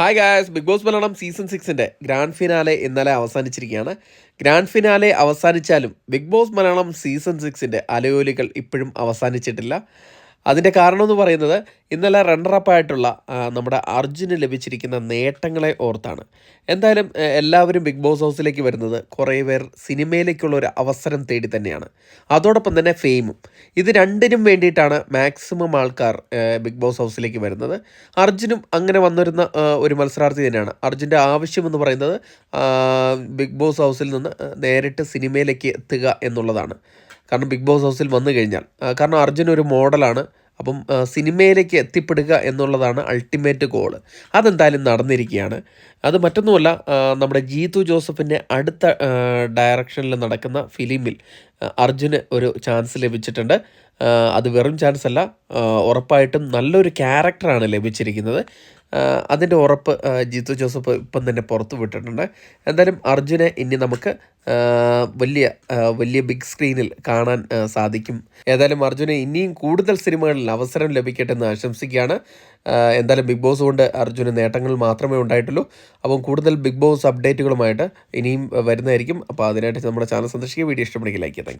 Hi guys big boss Malayalam season സിക്സിന്റെ grand finale ഇന്നലെ അവസാനിച്ചിരിക്കുകയാണ്. Grand finale അവസാനിച്ചാലും big boss Malayalam season സിക്സിന്റെ അലയോലികൾ ഇപ്പോഴും അവസാനിച്ചിട്ടില്ല. അതിന്റെ കാരണം എന്ന് പറയുന്നത് ഇന്നലെ റണ്ണറപ്പായിട്ടുള്ള നമ്മുടെ അർജുന് ലഭിച്ചിരിക്കുന്ന നേട്ടങ്ങളെ ഓർത്താണ്. എന്തായാലും എല്ലാവരും ബിഗ് ബോസ് ഹൗസിലേക്ക് വരുന്നത് കുറേ പേർ സിനിമയിലേക്കുള്ള ഒരു അവസരം തേടി തന്നെയാണ്. അതോടൊപ്പം തന്നെ ഫെയിമും. ഇത് രണ്ടിനും വേണ്ടിയിട്ടാണ് മാക്സിമം ആൾക്കാർ ബിഗ് ബോസ് ഹൗസിലേക്ക് വരുന്നത്. അർജുനും അങ്ങനെ വന്നിരുന്ന ഒരു മത്സരാർത്ഥി തന്നെയാണ്. അർജുന്റെ ആവശ്യം എന്ന് പറയുന്നത് ബിഗ് ബോസ് ഹൗസിൽ നിന്ന് നേരിട്ട് സിനിമയിലേക്ക് എത്തുക എന്നുള്ളതാണ്. കാരണം ബിഗ് ബോസ് ഹൗസിൽ വന്നു കഴിഞ്ഞാൽ കാരണം അർജുൻ ഒരു മോഡലാണ്. അപ്പം സിനിമയിലേക്ക് എത്തിപ്പെടുക എന്നുള്ളതാണ് അൾട്ടിമേറ്റ് ഗോൾ അതെന്തായാലും നടന്നിരിക്കുകയാണ്. അത് മറ്റൊന്നുമല്ല നമ്മുടെ ജീതു ജോസഫിന്റെ അടുത്ത ഡയറക്ഷനിൽ നടക്കുന്ന ഫിലിമിൽ അർജുന് ഒരു ചാൻസ് ലഭിച്ചിട്ടുണ്ട്. അത് വെറും ചാൻസ് അല്ല ഉറപ്പായിട്ടും നല്ലൊരു ക്യാരക്ടറാണ് ലഭിച്ചിരിക്കുന്നത്. അതിന്റെ ഉറപ്പ് ജീത്തു ജോസഫ് ഇപ്പം തന്നെ പുറത്തു വിട്ടിട്ടുണ്ട്. എന്തായാലും അർജുനെ ഇനി നമുക്ക് വലിയ വലിയ ബിഗ് സ്ക്രീനിൽ കാണാൻ സാധിക്കും. ഏതായാലും അർജുനെ ഇനിയും കൂടുതൽ സിനിമകളിൽ അവസരം ലഭിക്കട്ടെ എന്ന് ആശംസിക്കുകയാണ്. എന്തായാലും ബിഗ് ബോസ് കൊണ്ട് അർജുന് നേട്ടങ്ങൾ മാത്രമേ ഉണ്ടായിട്ടുള്ളൂ. അപ്പം കൂടുതൽ ബിഗ് ബോസ് അപ്ഡേറ്റുകളുമായിട്ട് ഇനിയും വരുന്നതായിരിക്കും. അപ്പോൾ അതിനായിട്ട് നമ്മുടെ ചാനൽ സന്ദർശിക്കുക. വീഡിയോ ഇഷ്ടപ്പെടുകയും ലൈക്ക് താങ്ക്